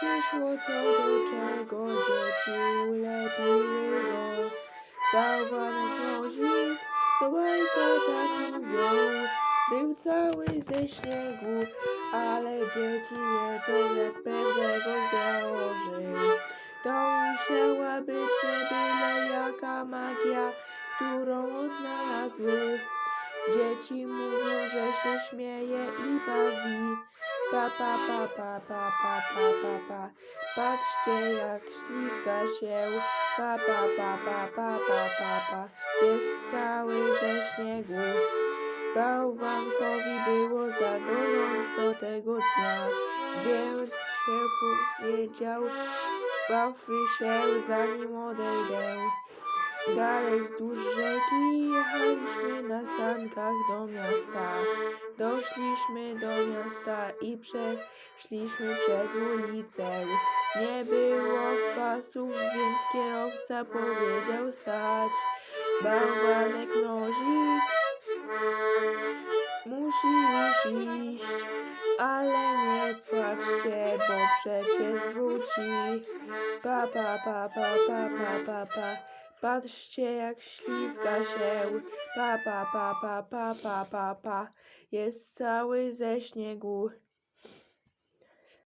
było co do czego dzieci ulepiły go. Bałwanek mrozik, to bajka tak mówią. Był cały ze śniegu, ale dzieci wiedzą jak pewnego zdrożył. To musiała być nie byle jaka magia, którą odnalazły. Pa, pa, pa, pa, pa, pa, pa, pa, pa. Patrzcie jak ślizga się. Pa, pa, pa, pa, pa, pa, pa, pa. Jest cały ze śniegu. Bałwankowi było za gorąco tego dnia, więc się powiedział, bawi się zanim odejdę. Dalej wzdłuż rzeki jechaliśmy na sankach do miasta. Doszliśmy do miasta i przeszliśmy przez ulicę. Nie było pasów, więc kierowca powiedział stać. Bałwanek mrozik musi iść, ale nie płaczcie, bo przecież wróci. Pa, pa, pa, pa, pa, pa, pa, pa. Patrzcie jak ślizga się. Pa, pa, pa, pa, pa, pa, pa, pa. Jest cały ze śniegu.